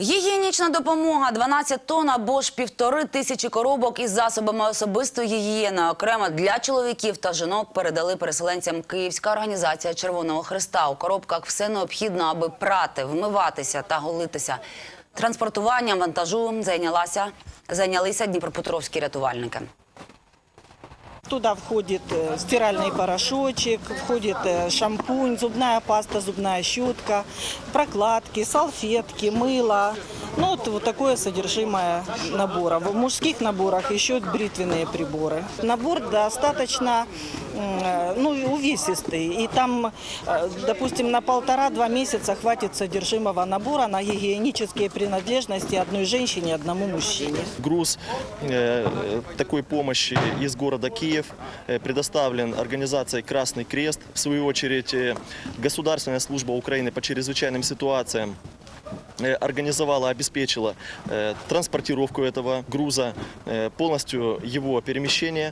Гігієнічна допомога 12 тонн або ж півтори тисячі коробок із засобами особистої гігієни. Окремо для чоловіків та жінок передали переселенцям Київська організація Червоного Христа. У коробках все необхідно, аби прати, вмиватися та голитися. Транспортуванням вантажу зайнялася зайнялися дніпропетровські рятувальники. Туда входит э, стиральный порошочек, входит э, шампунь, зубная паста, зубная щетка, прокладки, салфетки, мыло. Ну, вот, вот такое содержимое набора. В мужских наборах еще бритвенные приборы. Набор достаточно ну, и увесистый. И там, э, допустим, на полтора-два месяца хватит содержимого набора на гигиенические принадлежности одной женщине, одному мужчине. Груз э, такой помощи из города Киев э, предоставлен организацией «Красный крест». В свою очередь, э, Государственная служба Украины по чрезвычайным ситуациям э, организовала, обеспечила э, транспортировку этого груза, э, полностью его перемещение